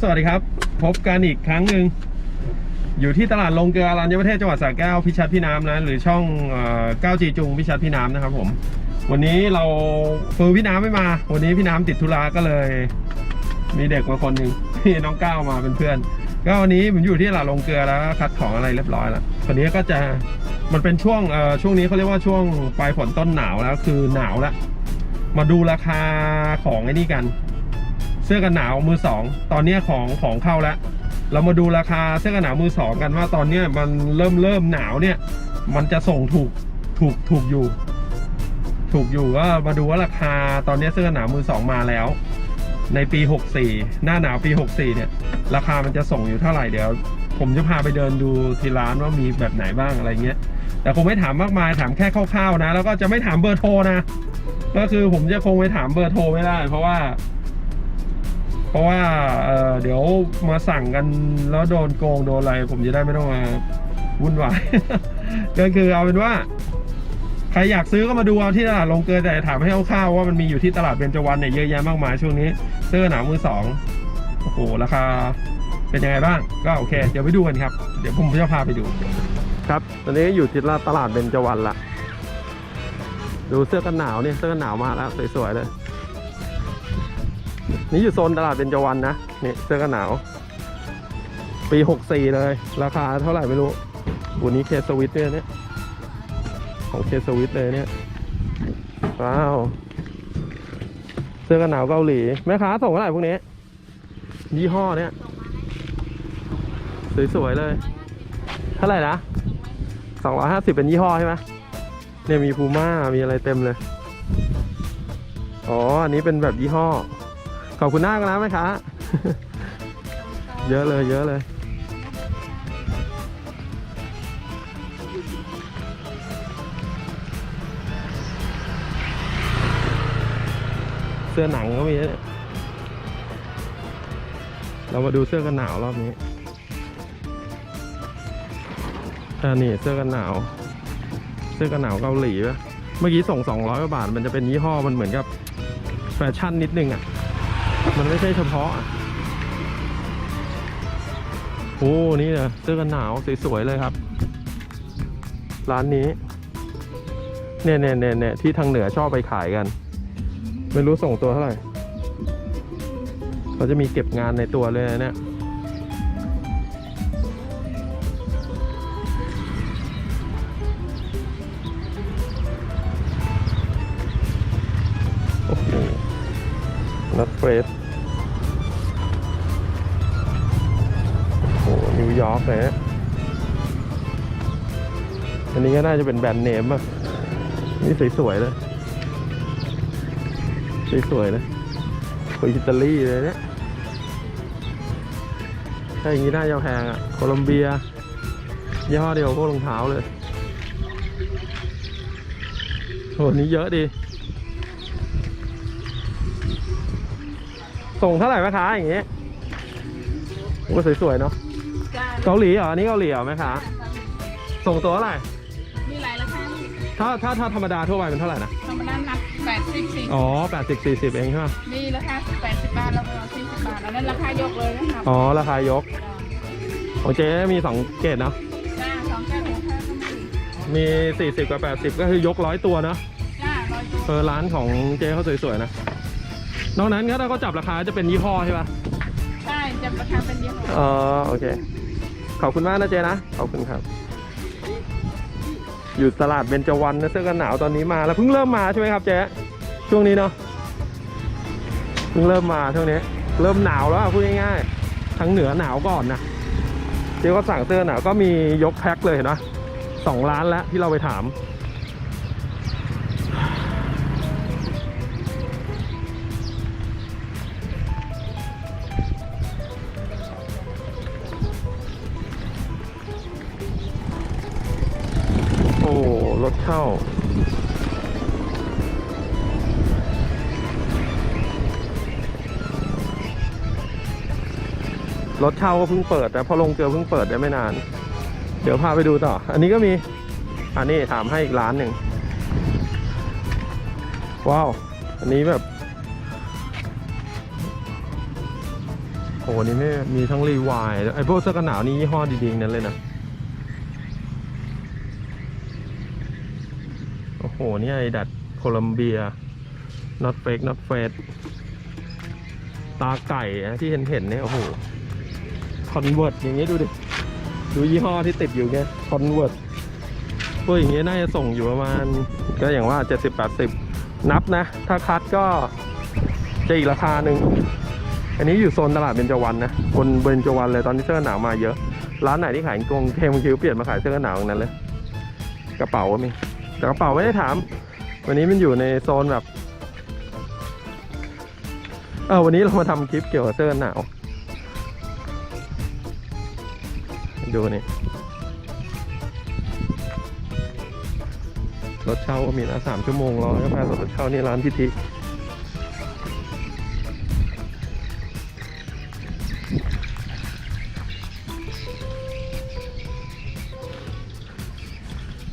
สวัสดีครับ พบกันอีกครั้งหนึ่งอยู่ที่ตลาดลงเกลืออรัญญประเทศจังหวัดสระแก้วพิชัดพี่น้ำนะหรือช่องเก้าจีจุงพิชัดพี่น้ำนะครับผม วันนี้เราฟิร์พี่น้ำไม่มา วันนี้พี่น้ำติดธุระก็เลย มีเด็กมาคนหนึ่งพี่น้องก้าวมาเป็นเพื่อน ก็วันนี้ผมอยู่ที่ตลาดลงเกลือแล้วคัดของอะไรเรียบร้อยแล้ววันนี้ก็จะมันเป็นช่วงเอ่อช่วงนี้เขาเรียกว่าช่วงปลายฝนต้นหนาวแล้วคือหนาวแล้วมาดูราคาของไอ้นี่กัน สื้อกันหนาวมือสองตอนนี้ของของเข้าแล้ว เรามาดูราคาเสื้อกันหนาวมือสองกันว่าตอนนี้มันเริ่มเริ่มหนาวเนี่ย มันจะส่งถูกถูกถูกอยู่ ถูกอยู่ก็มาดูว่าราคาตอนนี้เสื้อกันหนาวมือสองมาแล้ว ในปี 64 หน้าหนาวปี 64 เนี่ย ราคามันจะส่งอยู่เท่าไหร่เดี๋ยว ผมจะพาไปเดินดูที่ร้านว่ามีแบบไหนบ้างอะไรเงี้ยแต่คงไม่ถามมากมายถามแค่คร่าวๆนะ แล้วก็จะไม่ถามเบอร์โทรนะ ก็คือผมจะคงไปถามเบอร์โทรไม่ได้ เพราะว่า เพราะว่าเเดี๋ยวมาสั่งกันแล้วโดนโกงโดนอะไร ผมจะได้ไม่ต้องมาวุ่นวาย ก็คือเอาเป็นว่า ใครอยากซื้อก็มาดูเอาที่ตลาดลงเกลือแต่ถามให้คร่าวว่ามันมีอยู่ที่ตลาดเบญจวรรณเนี่ยเยอะแยะมากมายช่วงนี้ เสื้อหนาวมือสองโอ้โหราคาเป็นยังไงบ้าง ก็โอเค เดี๋ยวไปดูกันครับ เดี๋ยวผมจะพาไปดู ครับ ตอนนี้อยู่ที่ตลาดเบญจวรรณละ ดูเสื้อกันหนาวเนี่ยเสื้อกันหนาวมาแล้วสวยๆเลย นี่อยู่โซนตลาดเบญจวรรณนะนี่เสื้อกันหนาว ปีหกสี่เลย ราคาเท่าไหร่ไม่รู้วันนี้เคสวิตเนี่ยเนี่ยของเคสวิตเลยเนี่ยว้าว เสื้อกันหนาวเกาหลีแม่ค้าส่งเท่าไหร่พวกนี้ ยี่ห้อเนี่ยสวยๆเลย เท่าไหร่นะสองร้อยห้าสิบเป็นยี่ห้อใช่ไหมเนี่ยมีพูม่ามีอะไรเต็มเลย อ๋อ อันนี้เป็นแบบยี่ห้อ ขอบคุณมากนะแม่ค้าเยอะเลยเยอะเลย เสื้อหนังก็มีเนี่ยเรามาดูเสื้อกันหนาวรอบนี้อ่านี่เสื้อกันหนาว เสื้อกันหนาวเกาหลีปะเมื่อกี้ส่ง 200กว่าบาท มันจะเป็นยี่ห้อมันเหมือนกับแฟชั่นนิดนึงอะ มันไม่ใช่เฉพาะอะโอ้ นี่นะเสื้อกันหนาวสวยๆเลยครับ ร้านนี้ เนี่ยเนี่ยเนี่ยเนี่ยที่ทางเหนือชอบไปขายกัน ไม่รู้ส่งตัวเท่าไหร่ เขาจะมีเก็บงานในตัวเลยนะเนี่ย เฟรสโอ้โหนิวยอร์กเลยนะอันนี้ก็น่าจะเป็นแบรนด์เนมอะ นี่สวยๆเลยสวยๆเลยคนอิตาลีเลยเนี่ยถ้าอย่างนี้น่าจะแพงอะ โคลัมเบียยี่ห้อเดียวพวกรองเท้าเลยโหนี่เยอะดี ส่งเท่าไหร่แม่ค้าอย่างเงี้ยโอ้สวยๆเนาะจ้าเกาหลีเหรออันนี้เกาหลีเหรอแม่ค้าส่งตัวเท่าไหร่มีหลายราคาถ้าถ้าถ้าธรรมดาทั่วไปเป็นเท่าไหร่นะธรรมดานับแปดสิบสี่อ๋อแปดสิบสี่สิบเองใช่ไหมมีราคาแปดสิบบาทแล้วก็สี่สิบบาทอันนั้นราคายกเลยนะครับอ๋อราคายกของเจ๊มีสองเกรดเนาะจ้าสองแก้วหัวข้าวก็มีมี40กับ80ก็คือยกร้อยตัวเนาะจ้าร้อยตัวเออร้านของเจ๊เขาสวยๆนะ นอกนั้นก็ถ้าเขาจับราคาจะเป็นยี่ห้อใช่ปะใช่จะราคาเป็นยี่ห้ออ๋อโอเค ขอบคุณมากนะเจ๊นะ ขอบคุณครับ อยู่ตลาดเบญจวรรณนะเสื้อกันหนาวตอนนี้มาแล้วเพิ่งเริ่มมาใช่ไหมครับเจ๊ช่วงนี้เนาะเพิ่งเริ่มมาช่วงนี้ เริ่มหนาวแล้วอะพูดง่ายๆทั้งเหนือหนาวก่อนนะเจ๊ก็สั่งเสื้อหนาวก็มียกแพ็คเลยเห็นปะสองร้านแล้วที่เราไปถาม รถเช่าก็เพิ่งเปิดแต่พอลงเกลือเพิ่งเปิดได้ไม่นาน เดี๋ยวพาไปดูต่อ อันนี้ก็มี อันนี้ถามให้อีกร้านหนึ่ง ว้าว อันนี้แบบ โอ้โหนี่ไม่มีทั้งรีวายไอพวกเสื้อกันหนาวนี่ยี่ห้อดีๆนั้นเลยนะ โอ้โห นี่ไอดัดโคลัมเบีย not fake not fake ตาไก่ที่เห็นเห็นๆเนี่ย โอ้โห คอนเวิร์ตอย่างงี้ดูดิ ดูยี่ห้อที่ติดอยู่ไงคอนเวิร์ตพวกอย่างงี้น่าจะส่งอยู่ประมาณ ก็อย่างว่า 70-80 นับนะ ถ้าคัดก็จะอีกราคาหนึ่ง อันนี้อยู่โซนตลาดเบญจวรรณนะบนเบญจวรรณเลยตอนนี้เสื้อหนาวมาเยอะ ร้านไหนที่ขายกงเทมคิวเปลี่ยนมาขายเสื้อหนาวทั้งนั้นเลย กระเป๋าก็มี แต่กระเป๋าไม่ได้ถาม วันนี้มันอยู่ในโซนแบบ เออวันนี้เรามาทำคลิปเกี่ยวกับเสื้อหนาว ดูนี่รถเช่าก็มีนะสามชั่วโมงรอกาแฟสดรถเช่านี่ร้านพิธี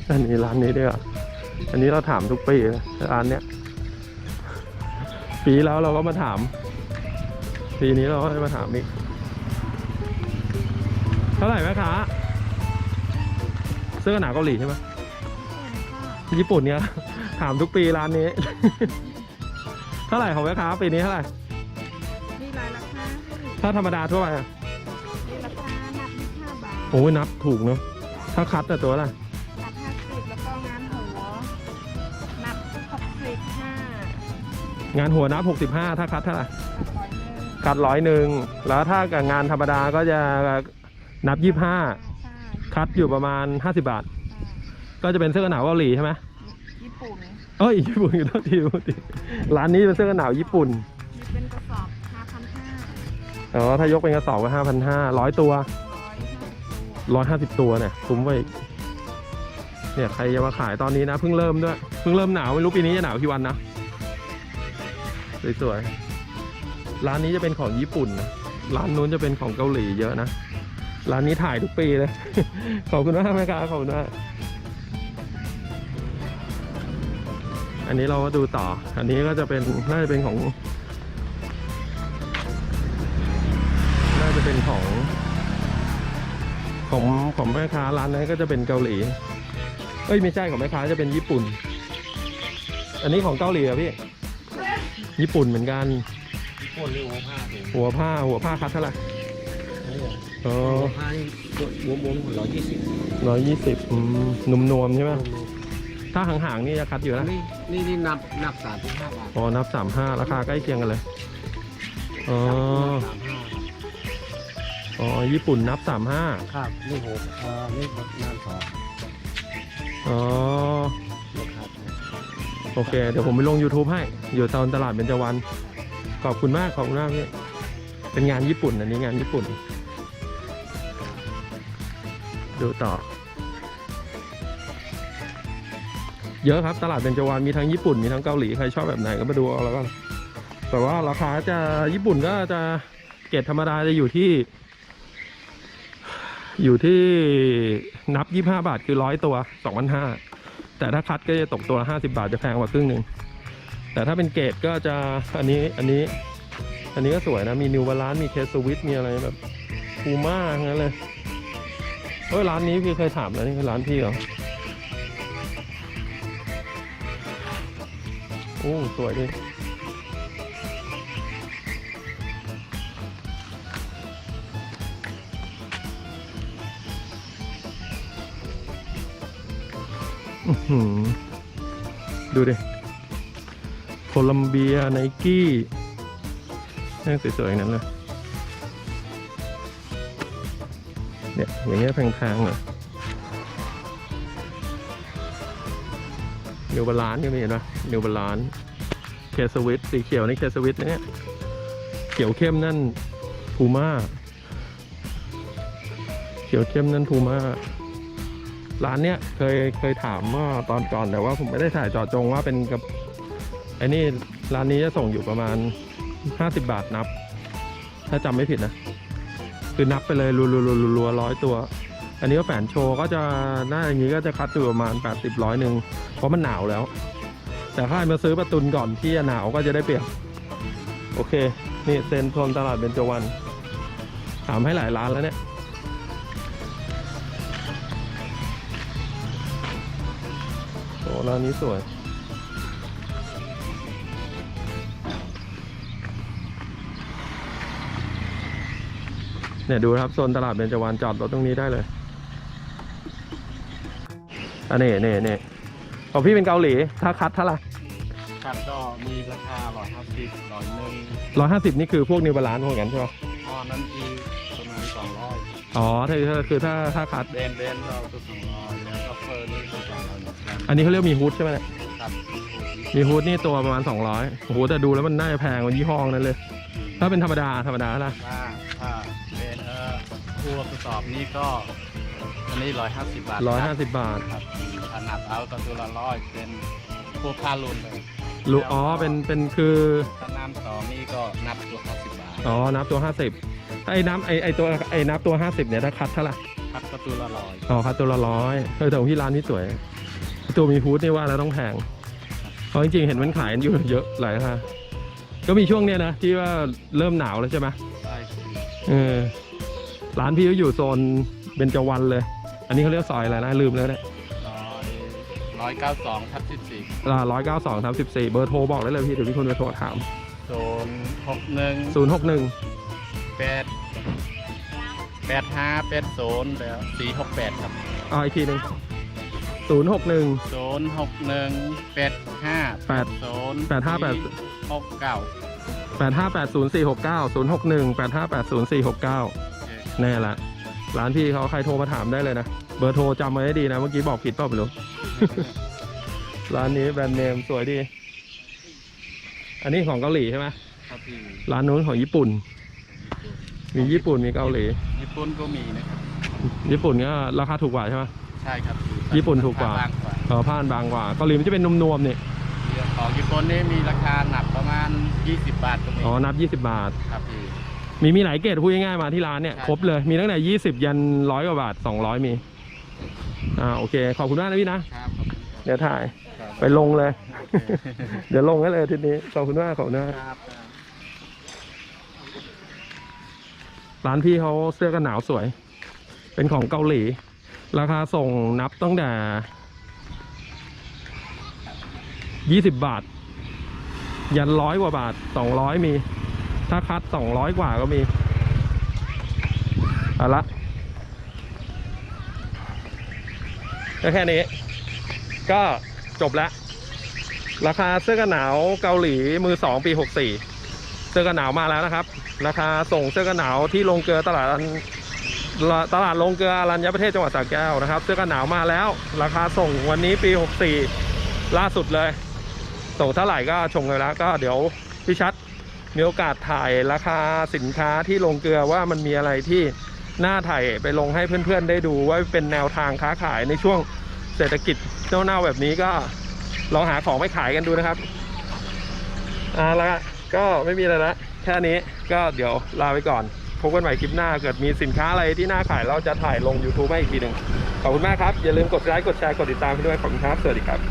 อันนี้ร้านนี้ด้วยอะอันนี้เราถามทุกปีนะร้านเนี้ย ปีแล้วเราก็มาถาม ปีนี้เราก็มาถามอีกาไหร่แม่ค้าเสื้อกันหนาวเกาหลีใช่ไหมญี่ปุ่นเนี่ยถามทุกปีร้านนี้ เท่าไหร่ของแม่ค้าปีนี้เท่าไหร่นี่รายราคาถ้าธรรมดาทั่วไปอะนี่ราคาหนักยี่ห้าบาทโอ้ยนับถูกเนอะถ้าคัดแต่ตัวอะไรหนักห้าสิบแล้วก็งานหัวหนักหกสิบห้างานหัวนับ65ถ้าคัดเท่าไหร่ ตัดร้อยหนึ่ง คัดร้อยหนึ่งแล้วถ้ากับงานธรรมดาก็จะ นับใช่25คัดอยู่ประมาณ 50 บาท ก็จะเป็นเสื้อกันหนาวเกาหลีใช่ไหมญี่ปุ่นเอ้ยญี่ปุ่นอยู่ต้องทีพูดทีร้านนี้เป็นเสื้อกันหนาวญี่ปุ่น มีเป็นกระสอบห้าพันห้าอ๋อ ถ้ายกเป็นกระสอบก็ห้าพันห้าร้อยตัวร้อยห้าสิบตัวร้อยห้าสิบตัวเนี่ยคุ้มไปอีกเนี่ยใครจะมาขายตอนนี้นะเพิ่งเริ่มด้วยเพิ่งเริ่มหนาวไม่รู้ปีนี้จะหนาวกี่วันนะสวยๆร้านนี้จะเป็นของญี่ปุ่นนะร้านนู้นจะเป็นของเกาหลีเยอะนะ ร้านนี้ถ่ายทุกปีเลย ขอบคุณมากแม่ค้าขอบคุณมากอันนี้เราก็ดูต่อ อันนี้ก็จะเป็นน่าจะเป็นของ น่าจะเป็นของ ของของแม่ค้าร้านนั้นก็จะเป็นเกาหลี เอ้ยไม่ใช่ของแม่ค้าจะเป็นญี่ปุ่น อันนี้ของเกาหลีเหรอะพี่ ญี่ปุ่นเหมือนกันโคนหรือหัวผ้าถึงหัวผ้าหัวผ้าคัดเท่าไหร่นี่เหร ออ๋อหัวผ้านี่รวมรวมร้อยยี่สิบร้อยยี่สิบนุ่มนวมๆใช่ไหมถ้าห่างๆนี่จะคัดอยู่นะนี่นี่นี่นับนับสามสิบห้าบาทอ๋อนับสามห้าราคาใกล้เคียงกันเลยอ๋อสามห้าอ๋อญี่ปุ่นนับสามห้าครับนี่หกเอ่อนี่น้ำสองอ๋อนี่ครับโอเค เดี๋ยวผมไปลง YouTube ให้ อยู่ตอนตลาดเบญจวรรณขอบคุณมากขอบคุณมากพี่เป็นงานญี่ปุ่นอันนี้งานญี่ปุ่น ดูต่อ เยอะครับตลาดเบญจวรรณมีทั้งญี่ปุ่นมีทั้งเกาหลีใครชอบแบบไหนก็มาดูเอาแล้วกันแต่ว่าราคาจะญี่ปุ่นก็จะเกรดธรรมดาจะอยู่ที่ อยู่ที่นับ 25 บาทคือร้อยตัว2,500แต่ถ้าคัดก็จะตกตัวละ50 บาทจะแพงกว่าครึ่งหนึ่งแต่ถ้าเป็นเกรดก็จะอันนี้อันนี้ อันนี้ก็สวยนะ มีนิวบาลานมีเคสวิตมีอะไรแบบพูม่าทั้งนั้นเลย เฮ้ยร้านนี้พี่เคยถามแล้วนี่คือร้านพี่เหรอโอ้สวยดิอื้อหือดูดิ โคลัมเบียไนกี้นี่สวยๆอย่างนั้นเลย เนี่ยอย่างเงี้ยแพงๆหน่อยนิวบาลานก็มีเห็นปะนิวบาลานเคสวิตสีเขียวนี่เคสวิตเนี่ยเขียวเข้มนั่นพูม่าเขียวเข้มนั่นพูม่าร้านเนี้ยเคยเคยถามว่าตอนก่อนแต่ว่าผมไม่ได้ถ่ายจอจงว่าเป็นกับไอ้นี่ร้านนี้จะส่งอยู่ประมาณ 50 บาทนับ ถ้าจำไม่ผิดนะ คือนับไปเลยรัวๆๆร้อยตัว อันนี้ก็แฝนโชว์ก็จะหน้าอย่างนี้ก็จะคัดอยู่ประมาณ 80ร้อยหนึ่งเพราะมันหนาวแล้ว แต่ถ้าใครมาซื้อประตุนก่อนที่จะหนาวก็จะได้เปรียบโอเค นี่เซ็นโซนตลาดเบญจวรรณถามให้หลายร้านแล้วเนี่ยโอ้ร้านนี้สวย เนี่ยดูนะครับโซนตลาดเบญจวรรณจอดรถตรงนี้ได้เลยอันนี้นี่นี่ของพี่เป็นเกาหลี ถ้าคัดเท่าไหร่ครับก็มีราคาร้อยห้าสิบร้อยหนึ่งร้อยห้าสิบนี่คือพวกนิวบาลานซ์พวกนั้นใช่ไหมอ๋อนั่นคือประมาณสองร้อยอ๋อถ้าถ้าคือถ้าถ้าคัดเดนเดนเราก็สองร้อยแล้วก็เฟอร์นี่ก็สองร้อยเหมือนกันอันนี้เขาเรียกมีฮูดใช่ไหมเนี่ยครับมีฮูดนี่ตัวประมาณ200โอ้โหแต่ดูแล้วมันน่าจะแพงกว่ายี่ห้อนั้นเลย ถ้าเป็นธรรมดาธรรมดาละถ้าถ้าเดนเอ อทัวร์ทดสอบนี่ก็อันนี้ร้อยห้าสิบบาทร้อยห้าสิบบาทครับขนาดเอาก็ตัวละร้อยเป็นพวกผ้าลุนเลยลูอ๋อเป็นเป็นคือถ้าน้ำสองนี่ก็นับตัวห้าสิบบาทอ๋อนับตัว50ถ้าไอ้นับไอ้ไอ้ตัวไอ้นับตัว50เนี่ยถ้าคัดเท่าไหร่ครับก็ตัวละร้อยอ๋อคัดตัวละร้อยเออแต่ของพี่ร้านนี้สวย ตัวมีฮูดนี่ว่าแล้วต้องแพงเพราะจริงๆเห็นมันขายกันอยู่เยอะหลายราคาก็มีช่วงเนี้ยนะที่ว่าเริ่มหนาวแล้วใช่ไหมใช่เออ ร้านพี่ก็อยู่โซนเบญจวรรณเลย อันนี้เขาเรียกซอยอะไรนะลืมแล้วเนี่ยร้อยร้อยเก้าสองทับสิบสี่ร้อยเก้าสองสามสิบสี่เบอร์โทรบอกได้เลยพี่เดี๋ยวพี่คนไปโทรถามโซนหกหนึ่งศูนย์หกหนึ่งแปดแปดห้าแปดศูนย์แล้วสี่หกแปดครับเอาอีกทีหนึ่งศูนย์หกหนึ่งศูนย์หกหนึ่งแปดห้าแปดศูนย์แปดห้าแปดหกเก้าแปดห้าแปดศูนย์สี่หกเก้าศูนย์หกหนึ่งแปดห้าแปดศูนย์สี่หกเก้า แน่ละ ร้านพี่เขาใครโทรมาถามได้เลยนะ เบอร์โทรจำไว้ให้ดีนะ เมื่อกี้บอกผิดเปล่าไม่รู้ ร้านนี้แบรนด์เนมสวยดี อันนี้ของเกาหลีใช่ไหมครับพี่ร้านนู้นของญี่ปุ่น มีญี่ปุ่นมีเกาหลี ญี่ปุ่นก็มีนะครับญี่ปุ่นก็ราคาถูกกว่าใช่ไหม ใช่ครับพี่ญี่ปุ่นถูกกว่า รคบางกว่าเออผ้านบางกว่าเกาหลีมันจะเป็นนวมๆเนี่ยของญี่ปุ่นนี่มีราคาหนักประมาณ 20 บาทก็มีอ๋อนับ 20 บาท ครับพี่ มีมีหลายเกรดพูดง่ายๆมาที่ร้านเนี่ยใช่ครบเลยมีตั้งแต่20ยันร้อยกว่าบาท200มี อ่าโอเค ขอบคุณมากนะพี่นะ ครับขอบคุณครับ เดี๋ยวถ่ายครับ ไปลงเลยโอเคเดี๋ยวลงให้เลยทีนี้ขอบคุณมากขอบคุณมากครับ ร้านพี่เขาเสื้อกันหนาวสวย เป็นของเกาหลี ราคาส่งนับตั้งแต่20บาท ยันร้อยกว่าบาท200มี ถ้าคัด200กว่าก็มีเอาละก็แค่นี้ ก็จบแล้ว ราคาเสื้อกันหนาวเกาหลีมือสองปี64เสื้อกันหนาวมาแล้วนะครับ ราคาส่งเสื้อกันหนาวที่ลงเกลือตลาดตลาดลงเกลืออรัญญประเทศจังหวัดสระแก้วนะครับ เสื้อกันหนาวมาแล้ว ราคาส่งวันนี้ปี 64 ล่าสุดเลย ส่งเท่าไหร่ก็ชมกันแล้วก็เดี๋ยวพี่ชัด มีโอกาสถ่ายราคาสินค้าที่ลงเกลือว่ามันมีอะไรที่น่าถ่ายไปลงให้เพื่อนๆ ได้ดูว่าเป็นแนวทางค้าขายในช่วงเศรษฐกิจเจ้าหน้าแบบนี้ก็ลองหาของไปขายกันดูนะครับเอาละก็ไม่มีอะไรละแค่นี้ก็เดี๋ยวลาไปก่อนพบกันใหม่คลิปหน้าเกิดมีสินค้าอะไรที่น่าขายเราจะถ่ายลง YouTube ให้อีกทีหนึ่งขอบคุณมากครับ อย่าลืมกดไลค์กดแชร์กดติดตามให้ด้วยขอบคุณครับ สวัสดีครับ